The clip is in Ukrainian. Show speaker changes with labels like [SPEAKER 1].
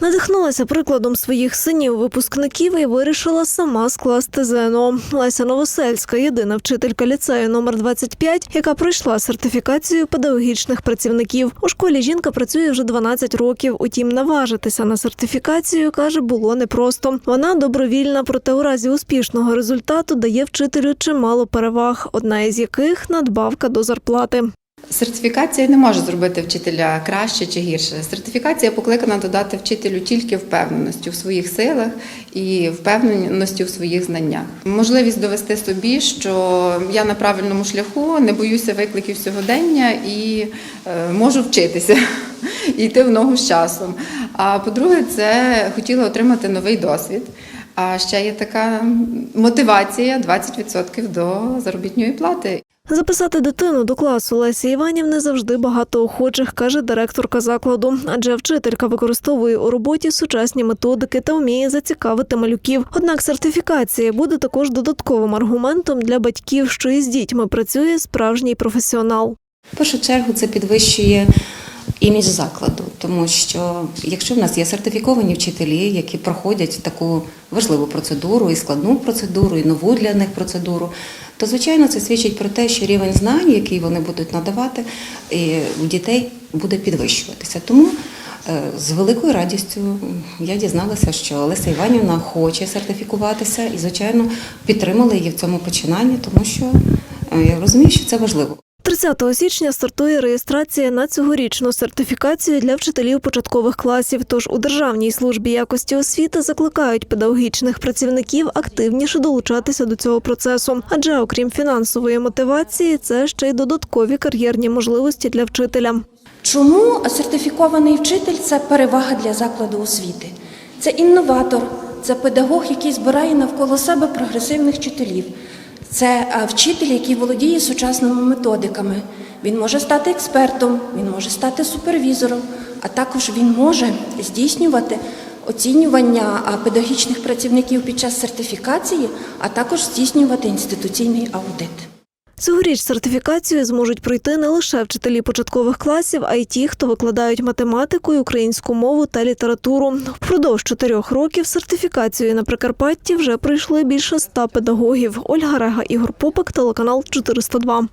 [SPEAKER 1] Надихнулася прикладом своїх синів випускників і вирішила сама скласти ЗНО. Леся Новосельська, єдина вчителька ліцею номер 25, яка пройшла сертифікацію педагогічних працівників. У школі жінка працює вже 12 років. Утім, наважитися на сертифікацію каже, було непросто. Вона добровільна, проте у разі успішного результату дає вчителю чимало переваг, одна із яких надбавка до зарплати.
[SPEAKER 2] Сертифікація не може зробити вчителя краще чи гірше. Сертифікація покликана додати вчителю тільки впевненості в своїх силах і впевненості в своїх знаннях. Можливість довести собі, що я на правильному шляху, не боюся викликів сьогодення і е, можу вчитися і йти в ногу з часом. А по-друге, це хотіла отримати новий досвід. А ще є така мотивація 20% до заробітної плати.
[SPEAKER 1] Записати дитину до класу Лесі Іванівни завжди багато охочих, каже директорка закладу. Адже вчителька використовує у роботі сучасні методики та вміє зацікавити малюків. Однак сертифікація буде також додатковим аргументом для батьків, що із дітьми працює справжній професіонал.
[SPEAKER 3] В першу чергу це підвищує імідж закладу, тому що якщо в нас є сертифіковані вчителі, які проходять таку важливу процедуру, і складну процедуру, і нову для них процедуру, то звичайно це свідчить про те, що рівень знань, який вони будуть надавати, у дітей буде підвищуватися. Тому е, з великою радістю я дізналася, що Олеся Іванівна хоче сертифікуватися і, звичайно, підтримала її в цьому починанні, тому що е, я розумію, що це важливо.
[SPEAKER 1] 30 січня стартує реєстрація на цьогорічну сертифікацію для вчителів початкових класів. Тож у Державній службі якості освіти закликають педагогічних працівників активніше долучатися до цього процесу. Адже окрім фінансової мотивації, це ще й додаткові кар'єрні можливості для вчителя.
[SPEAKER 4] Чому сертифікований вчитель це перевага для закладу освіти? Це інноватор, це педагог, який збирає навколо себе прогресивних вчителів. Це вчитель, який володіє сучасними методиками. Він може стати експертом, він може стати супервізором, а також він може здійснювати оцінювання педагогічних працівників під час сертифікації, а також здійснювати інституційний аудит.
[SPEAKER 1] Цьогоріч сертифікацію зможуть пройти не лише вчителі початкових класів, а й ті, хто викладають математику, українську мову та літературу. Впродовж чотирьох років сертифікацію на Прикарпатті вже пройшли більше ста педагогів. Ольга Рега, Ігор Попик, телеканал 402.